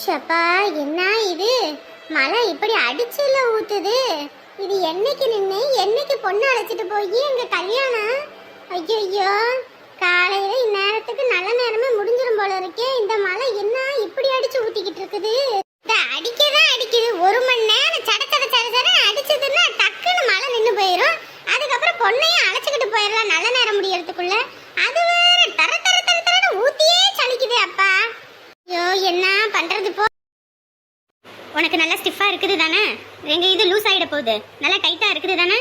ஷப்பா என்ன இது? மழை இப்படி அடிச்சல ஊத்துது. இது என்னைக்கு நின்று என்னைக்கு பொண்ணு அழைச்சிட்டு போய் எங்க கல்யாணம்? ஐயோ காலையில இந்நேரத்துக்கு நல்ல நேரமே முடிஞ்சிடும் போல இருக்கே. இந்த மழை என்ன இப்படி அடிச்சு ஊத்திக்கிட்டு இருக்குது? அடிக்கதான் அடிக்குது. ஒரு மணி நேரம் சட சட சட சட அடிச்சதுன்னா டக்குன்னு மழை நின்று போயிடும் அதுக்கப்புறம் பொண்ணையும் அழைச்சிக்கிட்டு போயிடலாம் நல்ல நேரம் முடியறதுக்குள்ள. அது வேற தர தர தர தரன்னு ஊத்தியே சலிக்குது அப்பா ஐயோ என்ன பண்றது போ உனக்கு நல்லா ஸ்டிஃபா இருக்குது தானே? எங்க இது லூஸ் ஆயிட போகுது. நல்லா டைட்டா இருக்குது தானே?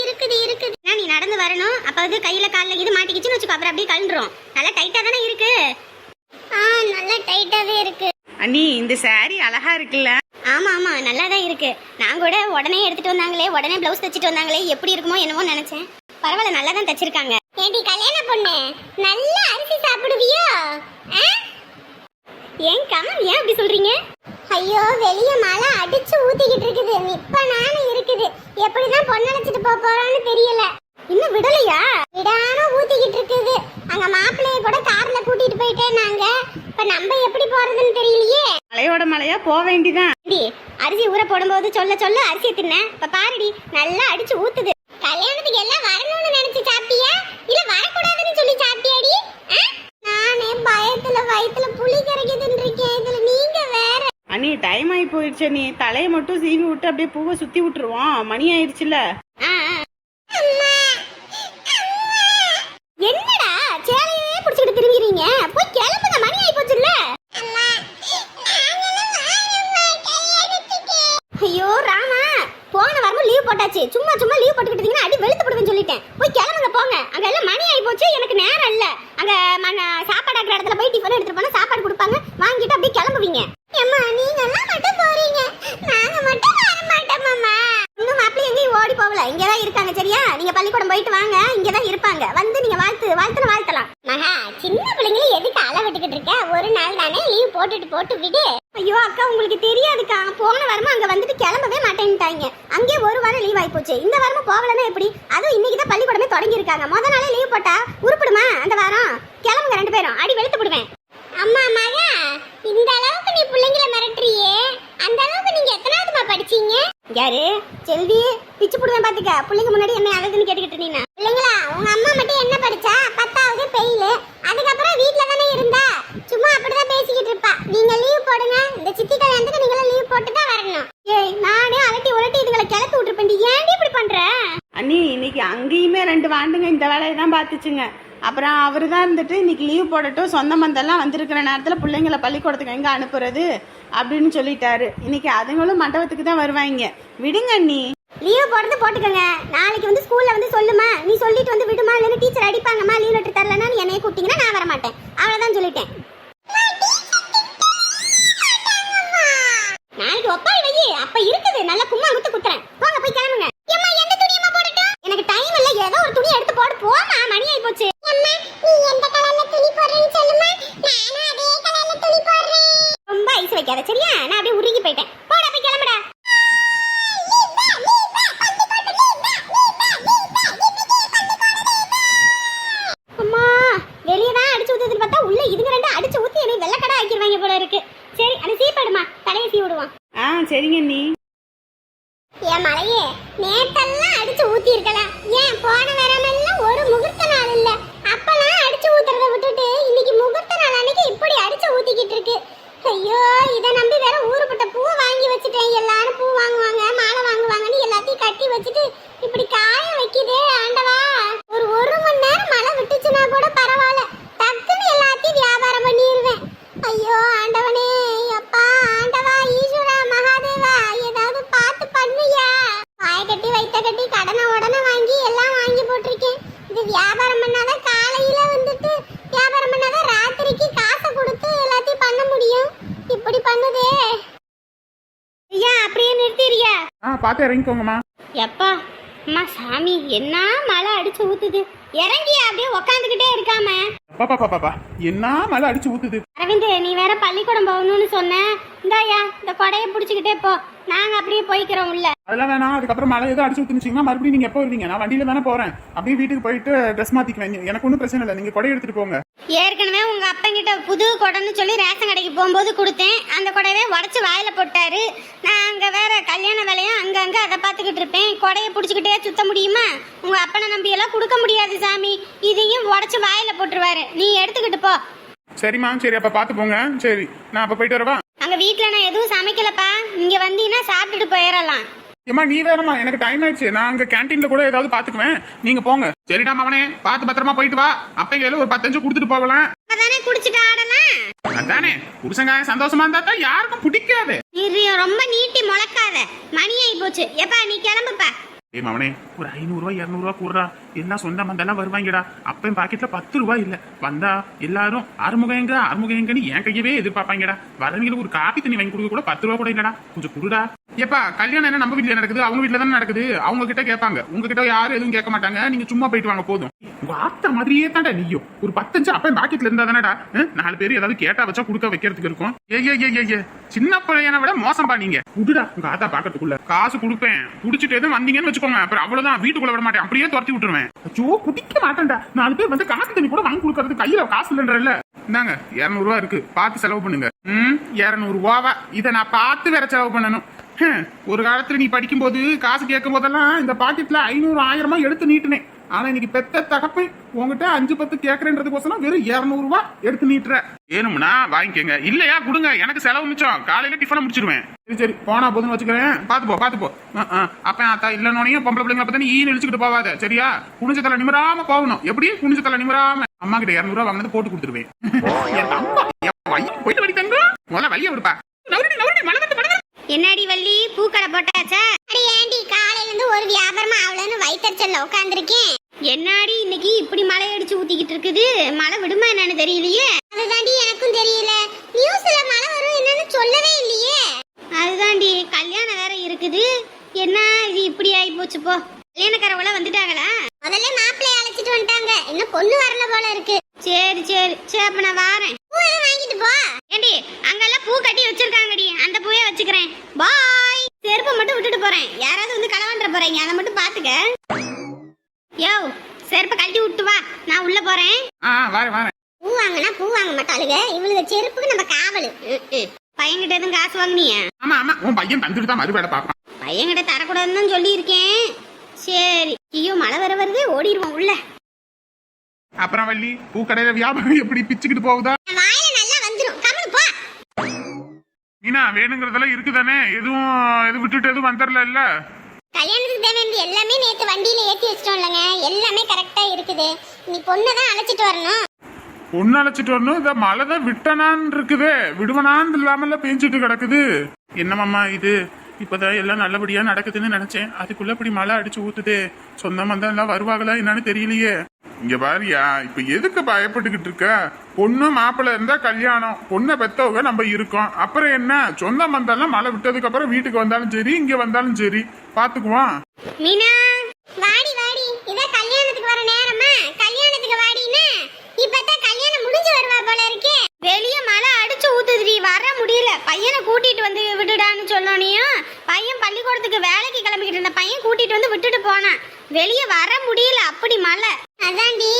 இருக்குது இருக்குது. நீ நடந்து வரணும். அப்ப வந்து கையில கால்ல இது மாட்டிக்கிச்சுன்னு வச்சுக்கோ. அப்புறம் அப்படியே கழுன்றோம் நல்லா டைட்டா தானே இருக்கு? ஆ நல்லா டைட்டாவே இருக்கு. அண்ணி இந்த saree அழகா இருக்குல்ல? ஆமா ஆமா. நல்லா தான் இருக்கு. நான் கூட உடனே எடுத்துட்டு வந்தாங்களே. உடனே பிளவுஸ் தச்சிட்டு வந்தாங்களே. எப்படி இருக்குமோ என்னமோ நினைச்சேன். பரவாயில்ல நல்லா தான் தச்சிருக்காங்க. ஏடி கல்யாண பொண்ணு? நல்ல அரிசி சாப்பிடுவியோ? ஏன் கமல் ஏன் அப்படி சொல்றீங்க? ஐயோ வெளிய மழை அடிச்சு ஊத்திக்கிட்டு இருக்குது. இப்ப நானும் இருக்குது. எப்படிதான் பொண்ணு அழைச்சிட்டு போக போறோம்னு தெரியல. இன்னும் விடலையா? விடாம ஊத்திக்கிட்டு இருக்குது. அங்க மாப்பிள்ளைய கூட கார்ல கூட்டிட்டு போயிட்டேன் நாங்க இப்ப நம்ம எப்படி போறதுன்னு தெரியலையே. மலையோட மலையா போக வேண்டிதான். அரிசி ஊற போடும்போது சொல்ல சொல்ல அரிசி தின்ன. இப்ப பாருடி நல்லா அடிச்சு ஊத்துது. கல்யாணத்துக்கு எல்லாம் வரணும்னு நினைச்சு சாப்பிட்டியா? இல்ல வரக்கூடாதுன்னு சொல்லி சாப்பிட்டியாடி? டைம் ஆகி போயிடுச்சு நீ தலையை மட்டும் சீவி விட்டு அப்படியே பூவை சுத்தி விட்டுருவோம் மணி ஆயிடுச்சுல ஆ, ஆ. என்னடா சேலையே புடிச்சிட்டு திரும்பிறீங்க? போய் கிளம்புங்க மணி ஆயி போச்சுல்ல. ஐயோ ராமா. போன வாரமும் லீவ் போட்டாச்சு. சும்மா சும்மா லீவ் போட்டுக்கிட்டீங்கன்னா அடி வெளுத்து போடுவேன்னு சொல்லிட்டேன். போய் கிளம்புங்க போங்க. அங்க எல்லாம் மணி ஆயி போச்சு எனக்கு நேரம் இல்ல. அங்க மன சாப்பாடு ஆக்குற இடத்துல போய் டிஃபன் எடுத்துட்டு போனா சாப்பாடு கொடுப்பாங்க. வாங்கிட்டு அப்படியே கிளம்புவீங்க. ஏம்மா நீங்க எல்லாம் மட்டும் போறீங்க நாங்க மட்டும் வர மாட்டோம் மாமா இன்னும் மாப்பிள்ளை எங்கேயும் ஓடி போகல இங்கதான் இருக்காங்க சரியா நீங்க பள்ளிக்கூடம் போயிட்டு வாங்க. இங்கதான் இருப்பாங்க. வந்து நீங்க வாழ்த்து வாழ்த்துன்னு வாழ்த்தலாம். மகா சின்ன பிள்ளைங்களை எதுக்கு அள விட்டுக்கிட்டு இருக்க? ஒரு நாள் தானே லீவ் போட்டுட்டு போட்டு விடு. ஐயோ அக்கா உங்களுக்கு தெரியாதுக்கா. போன வாரமும் அங்க வந்துட்டு கிளம்பவே மாட்டேன்ட்டாங்க. அங்கே ஒரு வாரம் லீவ் ஆயி போச்சு இந்த வாரமும் போகலன்னா எப்படி? அதுவும் இன்னைக்கு தான் பள்ளிக்கூடமே தொடங்கியிருக்காங்க. முத நாளே லீவ் போட்டா உருப்பிடுமா அந்த வாரம்? கிளம்புங்க ரெண்டு பேரும். அடி வெளுத்து விடுவேன் அம்மா மகா இந்த அளவுக்கு நீ பிள்ளைங்களை மிரட்டுறியே. அந்த அளவுக்கு நீங்க எத்தனாவதுமா படிச்சீங்க? யாரு? செல்வி? பிச்சு புடுவேன் பாத்துக்க. பிள்ளைங்க முன்னாடி என்ன அழகுன்னு கேட்டுக்கிட்டு நீனா பிள்ளைங்களா உங்க அம்மா மட்டும் என்ன படிச்சா? பத்தாவது பெயில் அதுக்கப்புறம் வீட்டில் தானே இருந்தா? சும்மா அப்படிதான் பேசிக்கிட்டு இருப்பா. நீங்க லீவ் போடுங்க. இந்த சித்தி கல்யாணத்துக்கு நீங்களும் லீவ் போட்டு தான் வரணும். ஏய் நானே அலட்டி உலட்டி இதுங்களை கிளப்பி விட்டுருப்பேன் ஏன்டி இப்படி பண்ற? அண்ணி இன்னைக்கு அங்கேயுமே ரெண்டு வாண்டுங்க. இந்த வேலையை தான் பார்த்துச்சுங்க. அப்புறம் அவர் தான் இருந்துட்டு இன்னைக்கு லீவ் போடட்டும். சொந்த மந்தெல்லாம் வந்திருக்கிற நேரத்தில் பிள்ளைங்களை பள்ளிக்கூடத்துக்கு எங்கே அனுப்புறது? அப்படின்னு சொல்லிட்டாரு. இன்னைக்கு அதுங்களும் மண்டபத்துக்கு தான் வருவாங்க. விடுங்க அண்ணி. லீவ் போடுறது போட்டுக்கோங்க. நாளைக்கு வந்து ஸ்கூல்ல வந்து சொல்லுமா. நீ சொல்லிட்டு வந்து விடுமா? இல்லைன்னு டீச்சர் அடிப்பாங்கம்மா லீவ் லெட்டர் தரலன்னா நீ என்னைய கூப்பிட்டீங்கன்னா நான் வர மாட்டேன் அவ்வளவுதான் சொல்லிட்டேன். நாளைக்கு வை. அப்ப இருக்குது. நல்லா கும்மா குத்து குத்துறேன். போங்க போய் கிளம்புங்க. ஏம்மா எந்த துணியம்மா போடட்டும்? எனக்கு டைம் இல்ல. ஏதோ ஒரு துணி எடுத்து போடு. போமா மணி ஆயி போச்சு. அம்மா நீ எந்த கலர்ல துணி போடுறேன்னு சொல்லுமா? நானும் அதே கலர்ல துணி போடுறேன். ரொம்ப ஐஸ் வைக்காத சரியா? நான் அப்படியே உருகி போயிட்டேன் போடா போய் கிளம்புடா அம்மா வெளியே தான் அடிச்சு ஊத்துதுன்னு பார்த்தா உள்ள இதுங்க ரெண்டு அடிச்சு ஊத்தி என்னை வெள்ளக்கடை ஆக்கிடுவாங்க போல இருக்கு சரி அது சீப்பாடுமா தலையை சீ விடுவான் ஆ சரிங்க அண்ணி ஏன் மலையே நேத்தெல்லாம் அடிச்சு ஊத்தி இருக்கலாம் ஏன் போன வாரமெல்லாம் ஒரு முகூர்த்த நாள் இல்ல. அப்பெல்லாம் அடிச்சு ஊத்துறத விட்டுட்டு இன்னைக்கு முகூர்த்த நாள் அன்னைக்கு இப்படி அடிச்சு ஊத்திக்கிட்டு இருக்கு. ஐயோ இத நம்பி வேற ஊருப்பட்ட பூ வாங்கி வச்சுட்டேன். எல்லாரும் பூ வாங்குவாங்க மாலை வாங்குவாங்கன்னு எல்லாத்தையும் கட்டி வச்சுட்டு இப்படி காய வைக்குதே ஆண்டவா. ஒரு ஒரு மணி நேரம் மழை விட்டுச்சுன்னா கூட பரவாயில்ல. கட்டி வைத்த கட்டி கடனை உடனே வாங்கி எல்லாம் வாங்கி போட்டிருக்கேன். இது வியாபாரம் பண்ணாதான் காலையில வந்துட்டு வியாபாரம் பண்ணாதான் ராத்திரிக்கு காசை கொடுத்து எல்லாத்தையும் பண்ண முடியும். இப்படி பண்ணுதே. ஐயா அப்படியே நிறுத்திடுயா ஆ பார்த்து இறங்கிக்கோங்கம்மா. எப்பா அம்மா சாமி என்ன மழை அடிச்சு ஊத்துது? இறங்கியா அப்படியே உக்காந்துக்கிட்டே இருக்காம? பாப்பா பாப்பா என்ன மழை அடிச்சு ஊத்துது? அரவிந்த் நீ வேற பள்ளிக்கூடம் போகணும்னு சொன்ன. இந்தாயா இந்த கொடையை பிடிச்சிக்கிட்டே போ. நாங்க அப்படியே போய்க்கிறோம் உள்ள. அதெல்லாம் வேணாம். அதுக்கப்புறம் மழை எதுவும் அடிச்சு ஊத்துனுச்சிங்கன்னா மறுபடியும் நீங்க எப்போ வருவீங்க? நான் வண்டியில தானே போறேன். அப்படியே வீட்டுக்கு போயிட்டு ட்ரெஸ் மாத்திக்குவேன். எனக்கு ஒன்றும் பிரச்சனை இல்லை. நீங்க கொடை எடுத்துட்டு போங்க. ஏற்கனவே உங்க அப்பங்கிட்ட புது குடம்னு சொல்லி ரேஷன் கடைக்கு போகும்போது கொடுத்தேன். அந்த குடையவே உடச்சி வாயில போட்டாரு. நான் அங்க வேற கல்யாண வேலையும் அங்கங்க அதை பார்த்துக்கிட்டு இருப்பேன். கொடையை பிடிச்சிக்கிட்டே சுத்த முடியுமா? உங்க அப்பனை நம்பி எல்லாம் கொடுக்க முடியாது சாமி. இதையும் உடச்சி வாயில போட்டுருவாரு. நீ எடுத்துக்கிட்டு போ. சரிம்மா சரி அப்ப பாத்து போங்க. சரி நான் அப்ப போயிட்டு வரவா? அங்க வீட்ல நான் எதுவும் சமைக்கலப்பா. நீங்க வந்தீங்கன்னா சாப்பிட்டுட்டு போயிடலாம். ஏம்மா நீ வேறம்மா எனக்கு டைம் ஆயிடுச்சு. நான் அங்க கேன்டீன்ல கூட ஏதாவது பாத்துக்குவேன் நீங்க போங்க. சரிடா மவனே. பார்த்து பத்திரமா போயிட்டு வா. அப்பையில ஒரு பத்தஞ்சு கொடுத்துட்டு போகலாம். அதானே குடிச்சிட்டு ஆடலாம். அதானே. புருஷங்க சந்தோஷமா இருந்தா தான் யாருக்கும் பிடிக்காது. நீ ரொம்ப நீட்டி முளக்காத. மணி ஆகி போச்சு எப்பா நீ கிளம்புப்பா. ஏ மவனே ஒரு ஐநூறுரூவா இரநூறுவா கூடுறா. எல்லாம் சொந்த மந்தெல்லாம் வருவாங்கடா. அப்பயும் பாக்கெட்ல பத்து ரூபாய் இல்ல. வந்தா எல்லாரும் அறுமுகம் எங்க அறுமுகம் எங்கன்னு என் கையவே எதிர்பார்ப்பாங்கடா. வரவங்களுக்கு ஒரு காப்பி தண்ணி வாங்கி கொடுக்க கூட பத்து ரூபா கூட இல்லடா. கொஞ்சம் குடுடா. ஏப்பா கல்யாணம் என்ன நம்ம வீட்ல நடக்குது? அவங்க வீட்ல தானே நடக்குது? அவங்க கிட்ட கேட்பாங்க. உங்ககிட்ட யாரும் எதுவும் கேட்க மாட்டாங்க. நீங்க சும்மா போயிட்டு வாங்க போதும். உங்க ஆத்தா மாதிரியே தான்டா நீயும். ஒரு பத்தஞ்சு அப்ப பாக்கெட்ல இருந்தா தானடா நாலு பேர் ஏதாவது கேட்டா வச்சா கொடுக்க வைக்கிறதுக்கு இருக்கும். ஏ ஏ ஏ, ஏ சின்ன பிள்ளையனை விட மோசம்பா நீங்க. விடுடா உங்க ஆத்தா பாக்கிறதுக்குள்ள. காசு கொடுப்பேன். குடிச்சிட்டு எதுவும் வந்தீங்கன்னு வச்சுக்கோங்க. அப்புறம் அவ்வளவுதான். வீட்டுக்குள்ள விட மாட்டேன். அப்படியே துரத்தி விட்டுருவேன். ஐயோ குடிக்க மாட்டேன்டா. நாலு பேர் வந்து காசு தண்ணி கூட வாங்கி கொடுக்கறது கையில காசு இல்லைன்றல இந்தாங்க இரநூறுவா இருக்கு. பார்த்து செலவு பண்ணுங்க. ம் இரநூறுவாவா இதை நான் பார்த்து வேற செலவு பண்ணணும். ஒரு காலத்துல நீ படிக்கும்போது காசு கேட்கும் போதெல்லாம் இந்த பாக்கெட்ல ஐநூறு ஆயிரமா எடுத்து நீட்டினேன். ஆனா இன்னைக்கு பெத்த தகப்பை உங்ககிட்ட அஞ்சு பத்து கேக்குறேன்றதுக்கோசரம் வெறும் இருநூறு ரூபாய் எடுத்து நீட்டுற. வேணும்னா வாங்கிக்கோங்க. இல்லையா கொடுங்க. எனக்கு செலவு மிச்சம். காலையில டிஃபனை முடிச்சிருவேன். சரி சரி. போனா போதுன்னு வச்சுக்கிறேன். பாத்து போ பாத்து போ. அஹ், அஹ். அப்ப ஆத்தா இல்லைனோனையும் பொம்பளை பிள்ளைங்களை பத்தி ஈ நினைச்சுக்கிட்டு போவாத. சரியா? குனிஞ்ச தலை நிமிராம போகணும். எப்படி? குனிஞ்ச தலை நிமிராம. அம்மா கிட்ட இருநூறு ரூபா வாங்கினது போட்டு கொடுத்துருவேன். போயிட்டு வடி தங்க முதல்ல வழிய விடுப்பா நவரடி நவரடி மலர்ந்து மலர்ந்து என்னடி வள்ளி பூக்கடை போட்டாச்சா அடி ஏண்டி காலையில இருந்து ஒரு வியாபாரமா ஆகலன்னு வயிற்றுச்சல்ல உட்காந்துருக்கேன் என்னாடி இன்னைக்கு இப்படி மழை அடிச்சு ஊத்திக்கிட்டு இருக்குது மழை விடுமா என்னன்னு தெரியலையே அதுதாண்டி எனக்கும் தெரியல நியூஸ்ல மழை வரும் என்னன்னு சொல்லவே இல்லையே அதுதாண்டி கல்யாணம் வேற இருக்குது என்ன இது இப்படி ஆகி போச்சு போ கல்யாணக்காரவள வந்துட்டாங்களா முதல்ல மாப்பிள்ளைய அழைச்சிட்டு வந்துட்டாங்க இன்னும் பொண்ணு வரல போல இருக்கு சரி அப்ப நான் வாரேன். பூ வாங்கிட்டு போ. ஏண்டி அங்கெல்லாம் பூ கட்டி வச்சிருக்காங்கடி. அந்த பூவே வச்சுக்கிறேன். பாய். செருப்பை மட்டும் விட்டுட்டு போறேன். யாராவது வந்து களவாண்ட போறீங்க. அதை மட்டும் பாத்துக்க. யோ செருப்பை கழட்டி விட்டு வா. நான் உள்ள போறேன். ஆ வரேன் வரேன். பூ வாங்கினா பூ வாங்க மாட்டாளுங்க இவளுக்கு செருப்புக்கு நம்ம காவலு. பையன்கிட்ட எதுவும் காசு வாங்குனியா? ஆமா ஆமா. உன் பையன் தந்துட்டு தான் மறு வேலை பார்ப்பான். பையன்கிட்ட தரக்கூடாதுன்னு தான் சொல்லியிருக்கேன். சரி ஐயோ மழை வர வருது. ஓடிடுவோம் உள்ள. அப்புறம் வள்ளி பூக்கடையில வியாபாரம் எப்படி பிச்சுக்கிட்டு போகுதா? மீனா வேணுங்கிறதெல்லாம் இருக்குதானே? எதுவும் எதுவும் விட்டுட்டு எதுவும் வந்துடல இல்ல கல்யாணத்துக்கு தேவையானது எல்லாமே நேத்து வண்டியில ஏத்தி வச்சிட்டோம் இல்லைங்க. எல்லாமே கரெக்டா இருக்குது. நீ பொண்ணை தான் அழைச்சிட்டு வரணும். பொண்ணு அழைச்சிட்டு வரணும்? இந்த மழை தான் விட்டனான்னு இருக்குதே. விடுவனான்னு இல்லாமல பேஞ்சிட்டு கிடக்குது. என்னமாம்மா இது? இப்பதான் எல்லாம் நல்லபடியா நடக்குதுன்னு நினைச்சேன். அதுக்குள்ள இப்படி மழை அடிச்சு ஊத்துதே. சொந்த மந்தம் எல்லாம் வருவாங்களா என்னன்னு தெரியலையே. இங்க பாரியா இப்ப எதுக்கு பயப்பட்டுக்கிட்டு இருக்க? பொண்ணு மாப்பிள்ளை இருந்தா கல்யாணம். பொண்ணை பெத்தவங்க நம்ம இருக்கோம். அப்புறம் என்ன? சொந்த மந்தம்லாம் மழை விட்டதுக்கு அப்புறம் வீட்டுக்கு வந்தாலும் சரி இங்க வந்தாலும் சரி. பாத்துக்குவோம். மீனா வாடி வாடி. இதான் கல்யாணத்துக்கு வர நேரமா? கல்யாணத்துக்கு வாடினா இப்பதான் கல்யாணம் முடிஞ்சு வருவா போல இருக்கே. வெளிய மழை அடிச்சு ஊத்துதுடி. வர முடியல. பையனை கூட்டிட்டு வந்து விட்டுடான்னு சொல்லணியும் பையன் பள்ளிக்கூடத்துக்கு வேலைக்கு கிளம்பிக்கிட்டு இருந்த பையன் கூட்டிட்டு வந்து விட்டுட்டு போனான். வெளியே வர முடியல. அப்படி மழை. அதான்டி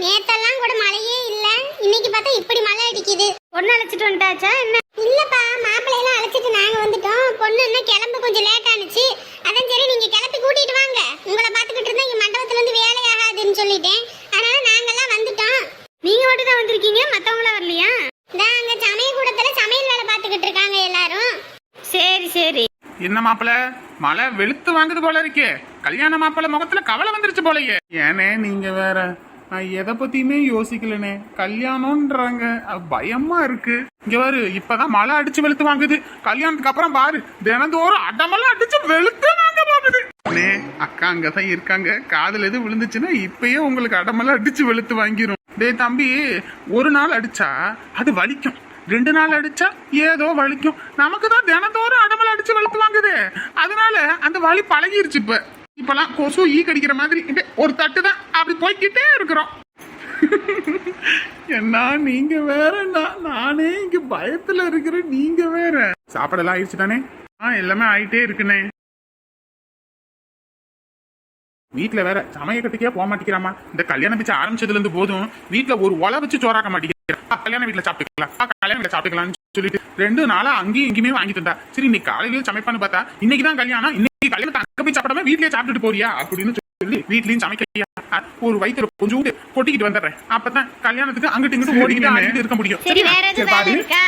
நேத்தெல்லாம் கூட மழையே இல்ல. இன்னைக்கு பார்த்தா இப்படி மழை அடிக்குது. பொண்ணு அழைச்சிட்டு வந்துட்டாச்சா? என்ன? இல்லப்பா மாப்பிள்ளையெல்லாம் அழைச்சிட்டு நாங்க வந்துட்டோம். பொண்ணு இன்னும் கிளம்ப கொஞ்சம் லேட் ஆனுச்சு. அதான் சரி நீங்க கிளப்பி கூட்டிட்டு வாங்க. உங்களை பாத்துக்கிட்டு இருந்தா இங்க மண்டபத்துல இருந்து வேலை ஆகாதுன்னு சொல்லிட்டேன். அதனால நாங்கெல்லாம் வந்துட்டோம். நீங்க மட்டும் தான் வந்திருக்கீங்க? மத்தவங்கள வரலையா நான் அங்க சமய கூடத்துல சமையல் வேலை பாத்துக்கிட்டு இருக்காங்க எல்லாரும் சரி சரி என்ன மாப்பிள? மழை வெளுத்து வாங்குது போல இருக்கே. கல்யாண மாப்பிள்ள முகத்துல கவலை வந்துருச்சு போலயே. ஏனே நீங்க வேற. நான் எதை பத்தியுமே யோசிக்கலனே. கல்யாணம்ன்றாங்க. பயமா இருக்கு. இங்க பாரு இப்பதான் மழை அடிச்சு வெளுத்து வாங்குது. கல்யாணத்துக்கு அப்புறம் பாரு தினந்தோறும் அடமெல்லாம் அடிச்சு வெளுத்து வாங்க போகுது. அண்ணே, அக்கா அங்கதான் இருக்காங்க. காதல் எது விழுந்துச்சுன்னா இப்பயே உங்களுக்கு அடமெல்லாம் அடிச்சு வெளுத்து வாங்கிரும். டே தம்பி ஒரு நாள் அடிச்சா அது வலிக்கும். ரெண்டு நாள் அடிச்சா ஏதோ வலிக்கும். நமக்கு தான் தினத்தோறும் அடமலை அடிச்சு வெளுத்து வாங்குது. அதனால அந்த வலி பழகிருச்சு இப்ப. இப்பெல்லாம் கொசு ஈ கடிக்கிற மாதிரி ஒரு தட்டு தான். அப்படி போய்கிட்டே இருக்கிறோம். என்ன நீங்க வேற? நான் நானே இங்க பயத்துல இருக்கிறேன். நீங்க வேற? சாப்பாடெல்லாம் ஆயிடுச்சு தானே? ஆ எல்லாமே ஆயிட்டே இருக்குண்ணே. வீட்டுல வேற சமய கட்டுக்கே போக மாட்டேங்கிறாமா இந்த கல்யாணம் பிச்சை ஆரம்பிச்சதுல இருந்து போதும். வீட்ல ஒரு ஒலை வச்சு சோறாக்க மாட்டேங்க கல்யாண வீட்ல சாப்பிட்டுக்கலாம் கல்யாண வீட்ல சாப்பிட்டுக்கலாம்னு சொல்லிட்டு ரெண்டு நாளா அங்கேயும் இங்கேயுமே வாங்கி தந்தா சரி இன்னைக்கு காலையில சமைப்பான்னு பார்த்தா இன்னைக்கு தான் கல்யாணம். இன்னைக்கு கல்யாணத்தை அங்க போய் சாப்பிடாம வீட்லயே சாப்பிட்டுட்டு போறியா அப்படின்னு சொல்லி வீட்லயும் சமைக்கலையா? ஒரு வயித்துல கொஞ்சம் கொட்டிக்கிட்டு வந்துடுறேன். அப்பதான் கல்யாணத்துக்கு அங்கிட்டு இங்கிட்டு ஓடிக்கிட்டு இருக்க முடியும். சரி வேற எதுவும் வேலை இருக்கா?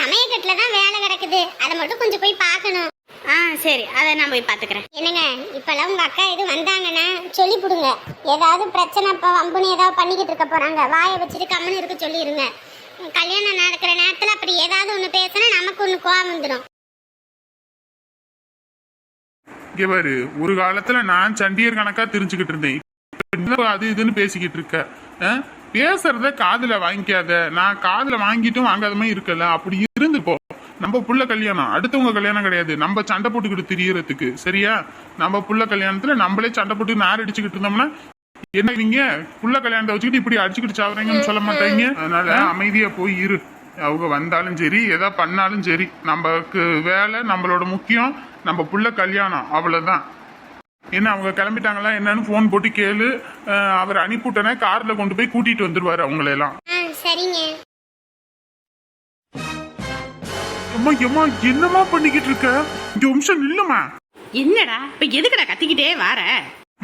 சமயக்கட்டுல தான் வேலை கிடக்குது. அதை மட்டும் கொஞ்சம் போய் பார்க்கணும். ஆ சரி. அதை நான் போய் பார்த்துக்கிறேன். என்னங்க இப்போல்லாம் உங்கள் அக்கா எது வந்தாங்கன்னா சொல்லி கொடுங்க. ஏதாவது பிரச்சனை இப்போ வம்புன்னு ஏதாவது பண்ணிக்கிட்டு இருக்க போகிறாங்க வாயை வச்சுட்டு கம்முன்னு இருக்க சொல்லிடுங்க கல்யாணம் நடக்கிற நேரத்தில் அப்படி ஏதாவது ஒன்று பேசினா நமக்கு ஒன்று கோவம் வந்துடும் இங்க பாரு ஒரு காலத்துல நான் சண்டியர் கணக்கா தெரிஞ்சுக்கிட்டு இருந்தேன். அது இதுன்னு பேசிக்கிட்டு இருக்க. ஆ? பேசுறத காதுல வாங்கிக்காத. நான் காதுல வாங்கிட்டும் வாங்காத மாதிரி இருக்கல. அப்படி இருந்து போ. நம்ம புள்ள கல்யாணம். அடுத்தவங்க கல்யாணம் கிடையாது. நம்ம சண்டை போட்டுக்கிட்டு திரியறதுக்கு. சரியா? நம்ம புள்ள கல்யாணத்துல நம்மளே சண்டை போட்டு நார் அடிச்சுக்கிட்டு இருந்தோம்னா என்ன நீங்க? புள்ள கல்யாணத்தை வச்சுக்கிட்டு இப்படி அடிச்சுக்கிட்டு சாவறீங்கன்னு சொல்ல மாட்டாங்க. அதனால அமைதியா போய் இரு. அவங்க வந்தாலும் சரி எதா பண்ணாலும் சரி நமக்கு வேலை நம்மளோட முக்கியம் நம்ம புள்ள கல்யாணம். அவ்வளவுதான். என்ன அவங்க கிளம்பிட்டாங்களா? என்னன்னு ஃபோன் போட்டு கேளு. அவர் அனுப்பிவிட்டனே கார்ல கொண்டு போய் கூட்டிட்டு வந்துருவாரு அவங்களெல்லாம். சரிங்க. அம்மா அம்மா என்னம்மா பண்ணிக்கிட்டு இருக்க? இங்க நிமிஷம் நில்லுமா என்னடா இப்போ எதுக்குடா கத்திக்கிட்டே வார?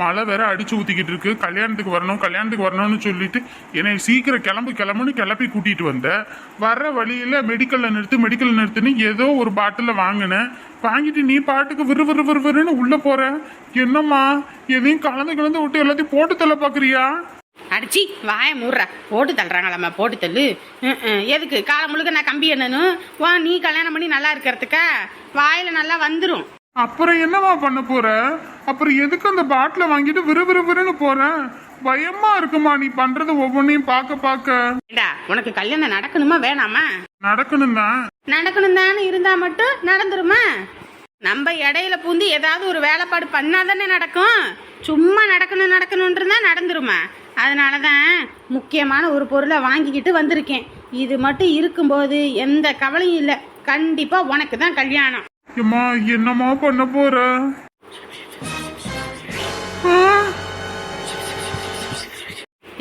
மழை வேற அடிச்சு ஊத்திக்கிட்டு இருக்கு. கல்யாணத்துக்கு வரணும் கல்யாணத்துக்கு வரணும்னு சொல்லிட்டு என்னை சீக்கிரம் கிளம்பு கிளம்புன்னு கிளப்பி கூட்டிட்டு வந்த. வர்ற வழியில மெடிக்கல்ல நிறுத்து மெடிக்கல்ல நிறுத்துன்னு ஏதோ ஒரு பாட்டில வாங்கினேன் வாங்கிட்டு நீ பாட்டுக்கு விறு விறு விறு விறுன்னு உள்ள போற. என்னம்மா எதையும் கலந்து கலந்து விட்டு எல்லாத்தையும் போட்டு தள்ள பாக்குறியா? அடிச்சி வாய மூடுற. போட்டு தள்ளுறாங்களாம்மா போட்டு தள்ளு. எதுக்கு? காலம் முழுக்க நான் கம்பி என்னன்னு? வா நீ கல்யாணம் பண்ணி நல்லா இருக்கிறதுக்கா? வாயில நல்லா வந்துடும் அப்புறம் என்னம்மா பண்ண போற? அப்புறம் எதுக்கு அந்த பாட்டில வாங்கிட்டு விறு விறு விறுன்னு போற? பயமா இருக்குமா நீ பண்றது ஒவ்வொன்றையும் பார்க்க பார்க்க? உனக்கு கல்யாணம் நடக்கணுமா வேணாமா? நடக்கணும் தான் நடக்கணும் தானே இருந்தா மட்டும் நடந்துருமா? நம்ம இடையில பூந்து ஏதாவது ஒரு வேலைப்பாடு பண்ணாதானே நடக்கும்? சும்மா நடக்கணும் நடக்கணும்னு இருந்தா நடந்துருமா. அதனால தான் முக்கியமான ஒரு பொருளை வாங்கிக்கிட்டு வந்திருக்கேன். இது மட்டும் இருக்கும்போது எந்த கவலையும் இல்லை. கண்டிப்பா உனக்கு தான் கல்யாணம். ஏம்மா என்னம்மா பண்ண போற?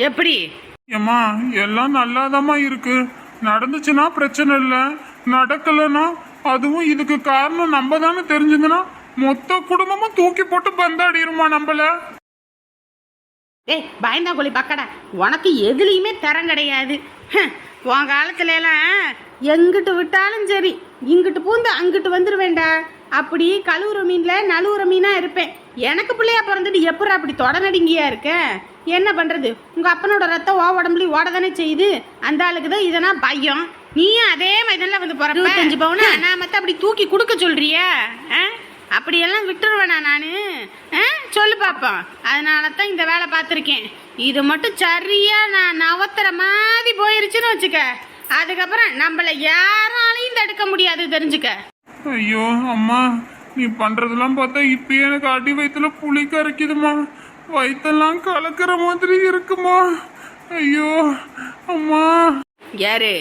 எப்படி? ஏம்மா எல்லாம் நல்லாதாம்மா இருக்கு. நடந்துச்சுன்னா பிரச்சனை இல்லை. நடக்கலைன்னா அதுவும் இதுக்கு காரணம் நம்ம தானே தெரிஞ்சதுன்னா மொத்த குடும்பமும் தூக்கி போட்டு பந்தாடிருமா நம்மள? ஏய் பயந்தா கோழி பக்கடா. உனக்கு எதுலேயுமே தரம் கிடையாது. உன் காலத்துல எல்லாம் எங்கிட்டு விட்டாலும் சரி இங்கிட்டு பூந்து அங்கிட்டு வந்துருவேண்டா அப்படி கழுவுற மீன்ல நழுவுற மீனா இருப்பேன். எனக்கு பிள்ளையா பிறந்துட்டு எப்படி அப்படி தொடநடுங்கியா இருக்க? என்ன பண்றது? உங்க அப்பனோட ரத்தம் ஓ உடம்புலயும் ஓட தானே செய்யுது? அந்த ஆளுக்கு தான் இதனா பயம். நீயும் அதே மாதிரி வந்து பிறப்ப. அஞ்சு பவுனா? நான் மத்த அப்படி தூக்கி கொடுக்க சொல்றியா? ஆ? அப்படியெல்லாம் விட்டுருவேனா நானு? சொல்லு பாப்போம் அதனால தான் இந்த வேலை பார்த்துருக்கேன். இது மட்டும் சரியா நான் நவத்துற மாதிரி போயிருச்சுன்னு வச்சுக்க. அதுக்கப்புறம் நம்மள யாராலையும் தடுக்க முடியாது தெரிஞ்சுக்க. ஐயோ அம்மா நீ பண்றதெல்லாம் பார்த்தா இப்பயே எனக்கு அடி வயித்துல புளி கரைக்குதுமா. வயித்தெல்லாம் கலக்கிற மாதிரி இருக்குமா. ஐயோ அம்மா. யாரு?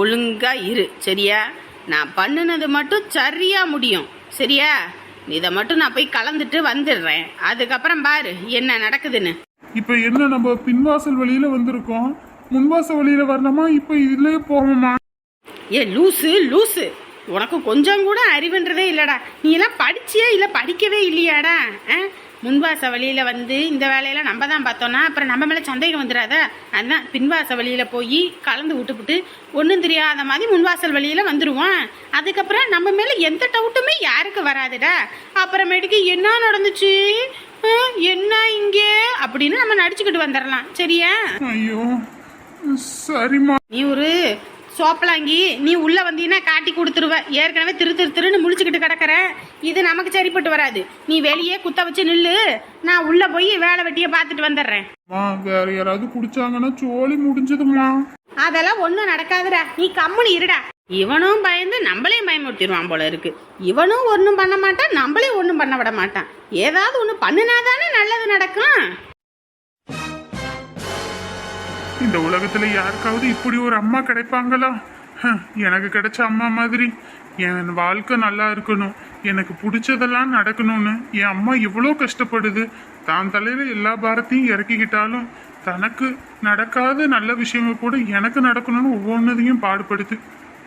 ஒழுங்கா இரு சரியா? நான் பண்ணுனது மட்டும் சரியா முடியும். சரியா? இதை மட்டும் நான் போய் கலந்துட்டு வந்துடுறேன். அதுக்கப்புறம் பாரு என்ன நடக்குதுன்னு. இப்ப என்ன நம்ம பின்வாசல் வழியில வந்திருக்கோம்? முன்வாசல் வழியில வரணுமா? இப்ப இதுலயே போவோமா ஏ லூசு லூசு. உனக்கு கொஞ்சம் கூட அறிவுன்றதே இல்லடா. நீ எல்லாம் படிச்சியா இல்ல படிக்கவே இல்லையாடா? ஆ? முன்வாச வழியில வந்து இந்த வேலையெல்லாம் நம்ம தான் பார்த்தோம்னா அப்புறம் நம்ம மேல சந்தேகம் வந்துடாத அதான் பின்வாச வழியில போய் கலந்து விட்டுப்புட்டு ஒன்றும் தெரியாத மாதிரி முன்வாசல் வழியில வந்துருவோம் அதுக்கப்புறம் நம்ம மேல எந்த டவுட்டுமே யாருக்கு வராதுடா? அப்புறமேட்டுக்கு என்ன நடந்துச்சு? என்ன இங்கே? அப்படின்னு நம்ம நடிச்சுக்கிட்டு வந்துடலாம் சரியா? ஐயோ சரிம்மா. நீ ஒரு சோப்பலாங்கி நீ உள்ள வந்தீங்கன்னா காட்டி கொடுத்துருவ. ஏற்கனவே திரு திரு திருன்னு முழிச்சுக்கிட்டு கிடக்குற. இது நமக்கு சரிப்பட்டு வராது. நீ வெளியே குத்த வச்சு நில்லு. நான் உள்ள போய் வேலை வெட்டிய பார்த்துட்டு வந்துடுறேன். வேற யாராவது குடிச்சாங்கன்னா சோலி முடிஞ்சதுமா? அதெல்லாம் ஒன்றும் நடக்காதுடா. நீ கம்முனு இருடா. இவனும் பயந்து நம்மளையும் பயமுறுத்திடுவான் போல இருக்கு. இவனும் ஒன்றும் பண்ண மாட்டான் நம்மளையும் ஒன்றும் பண்ண விட மாட்டான். ஏதாவது ஒன்று பண்ணுனாதானே நல்லது நடக்கும். இந்த உலகத்துல யாருக்காவது இப்படி ஒரு அம்மா கிடைப்பாங்களா? எனக்கு கிடைச்ச அம்மா மாதிரி. என் வாழ்க்கை நல்லா இருக்கணும். எனக்கு பிடிச்சதெல்லாம் நடக்கணும்னு என் அம்மா எவ்வளோ கஷ்டப்படுது. தான் தலையில எல்லா பாரத்தையும் இறக்கிக்கிட்டாலும் தனக்கு நடக்காத நல்ல விஷயங்கள் கூட எனக்கு நடக்கணும்னு ஒவ்வொன்றதையும் பாடுபடுது.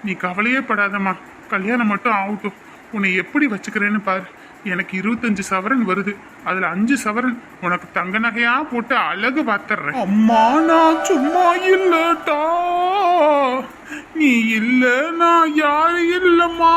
நீ கவலையே படாதம்மா. கல்யாணம் மட்டும் ஆகட்டும். உன்னை எப்படி வச்சுக்கிறேன்னு பாரு. எனக்கு இருபத்தஞ்சு சவரன் வருது. அதுல அஞ்சு சவரன் உனக்கு தங்க நகையா போட்டு அழகு பார்த்துறேன் அம்மா நான் சும்மா இல்லட்டா நீ இல்ல நான் யாரு இல்லம்மா.